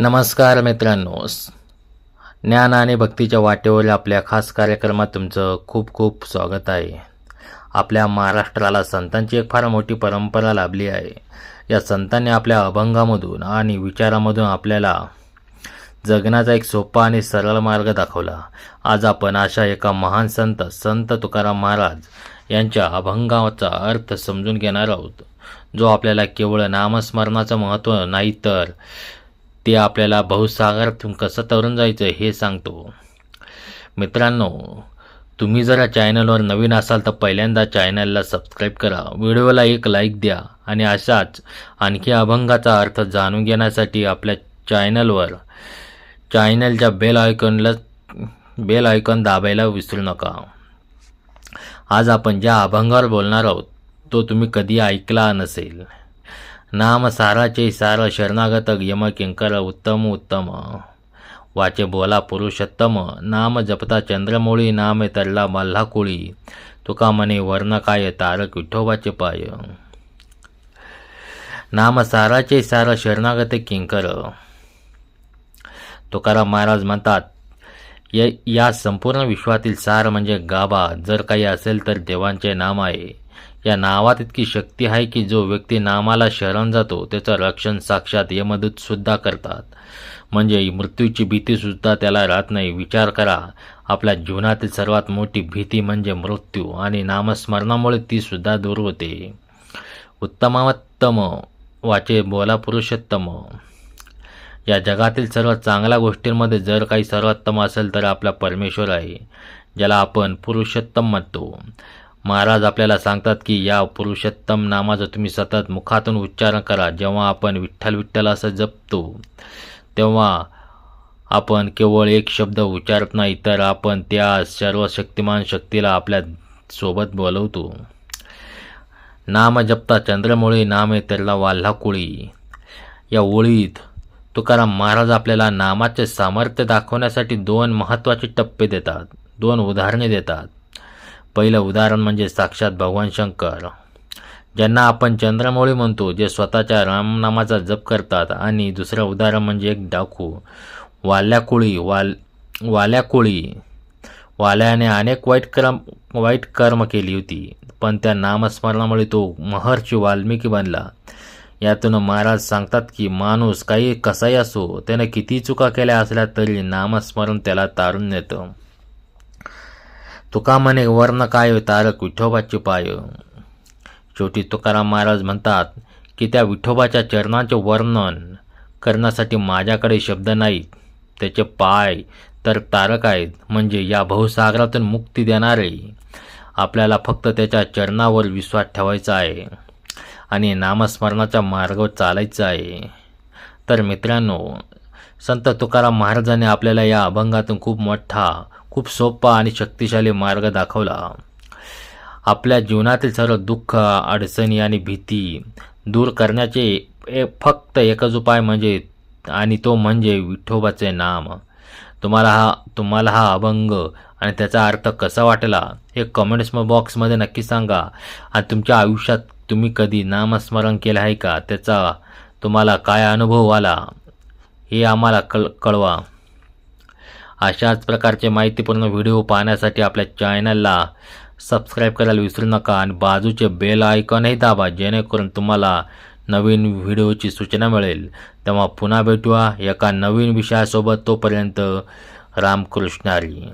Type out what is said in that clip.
नमस्कार मित्रांनो. ज्ञान आणि भक्तीच्या वाटेवर आपल्या खास कार्यक्रमात तुमचं खूप खूप स्वागत आहे. आपल्या महाराष्ट्राला संतांची एक फार मोठी परंपरा लाभली आहे. या संतांनी आपल्या अभंगामधून आणि विचारामधून आपल्याला जगण्याचा एक सोपा आणि सरळ मार्ग दाखवला. आज आपण अशा एका महान संत संत तुकाराम महाराज यांच्या अभंगाचा अर्थ समजून घेणार आहोत. जो आपल्याला केवळ नामस्मरणाचं महत्त्व नाही तर ते आपल्याला बहुसागरातून कसं तरून जायचं हे सांगतो. मित्रांनो तुम्ही जर या चॅनलवर नवीन असाल तर पहिल्यांदा चॅनलला सबस्क्राईब करा व्हिडिओला एक लाईक द्या आणि अशाच आणखी अभंगाचा अर्थ जाणून घेण्यासाठी आपल्या चॅनलवर चॅनलच्या बेल आयकॉनला बेल आयकॉन दाबायला विसरू नका. आज आपण ज्या अभंगावर बोलणार आहोत तो तुम्ही कधी ऐकला नसेल. नाम साराचे सार शरणागत यम किंकर उत्तम उत्तम. वाचे बोला पुरुषोत्तम नाम जपता चंद्रमोळी नाम तरला मल्हा कुळी तुका म्हणे वर्ण काय तारक विठोबाचे पाय. नाम साराचे सार शरणागत किंकर. तुकाराम महाराज म्हणतात या या संपूर्ण विश्वातील सार म्हणजे गाभा जर काही असेल तर देवांचे नाम आहे. या नावात इतकी शक्ती आहे की जो व्यक्ती नामाला शरण जातो त्याचं रक्षण साक्षात यमदूतसुद्धा करतात. म्हणजे मृत्यूची भीतीसुद्धा त्याला राहत नाही. विचार करा. आपल्या जीवनातील सर्वात मोठी भीती म्हणजे मृत्यू आणि नामस्मरणामुळे तीसुद्धा दूर होते. उत्तमोत्तम वाचे बोला पुरुषोत्तम. या जगातील सर्व चांगल्या गोष्टींमध्ये जर काही सर्वोत्तम असेल तर आपला परमेश्वर आहे ज्याला आपण पुरुषोत्तम म्हणतो. महाराज आपल्याला सांगतात की या पुरुषोत्तम नामाचं तुम्ही सतत मुखातून उच्चारण करा. जेव्हा आपण विठ्ठल विठ्ठल असं जपतो तेव्हा आपण केवळ एक शब्द उच्चारत नाही तर आपण त्या सर्व शक्तिमान शक्तीला आपल्यासोबत बोलवतो. नाम जपता चंद्रमुळे नाम आहे त्याला वाल्हा कुळी या ओळीत तुकाराम महाराज आपल्याला नामाचे सामर्थ्य दाखवण्यासाठी दोन महत्त्वाचे टप्पे देतात. दोन उदाहरणे देतात. पहिलं उदाहरण म्हणजे साक्षात भगवान शंकर. ज्यांना आपण चंद्रमौळी म्हणतो जे स्वतःच्या रामनामाचा जप करतात. आणि दुसरं उदाहरण म्हणजे एक डाकू. वाल्या कोळी वाल वाल्या कोळी वाल्याने अनेक वाईट कर्म वाईट कर्म केली होती. पण त्या नामस्मरणामुळे तो महर्षी वाल्मिकी बनला. यातून महाराज सांगतात की माणूस काही कसाही असो त्याने किती चुका केल्या असल्या तरी नामस्मरण त्याला तारून नेतं तुका म्हणे वर्ण काय तारक विठोबाची पाय. शेवटी तुकाराम महाराज म्हणतात की त्या विठोबाच्या चरणांचे वर्णन करण्यासाठी माझ्याकडे शब्द नाहीत. त्याचे पाय तर तारक आहेत म्हणजे या बहुसागरातून मुक्ती देणारे. आपल्याला फक्त त्याच्या चरणावर विश्वास ठेवायचा आहे. आणि नामस्मरणाच्या मार्ग चालायचं आहे. तर मित्रांनो संत तुकाराम महाराजांनी आपल्याला या अभंगातून खूप मोठा खूप सोपा आणि शक्तिशाली मार्ग दाखवला. आपल्या जीवनातील सर्व दुःख अडचणी आणि भीती दूर करण्याचे ए फक्त एकच उपाय म्हणजे आणि तो म्हणजे विठोबाचे नाम. तुम्हाला हा तुम्हाला हा अभंग आणि त्याचा अर्थ कसा वाटला हे कमेंट्स बॉक्समध्ये नक्की सांगा. आणि तुमच्या आयुष्यात तुम्ही कधी नामस्मरण केलं आहे का? त्याचा तुम्हाला काय अनुभव आला? हे आम्हाला कळ कळवा. अशाच प्रकारचे माहितीपूर्ण व्हिडिओ पाहण्यासाठी आपल्या चॅनलला सबस्क्राईब करायला विसरू नका आणि बाजूचे बेल आयकॉनही दाबा जेणेकरून तुम्हाला नवीन व्हिडिओची सूचना मिळेल. तेव्हा पुन्हा भेटूया एका नवीन विषयासोबत तोपर्यंत रामकृष्णारी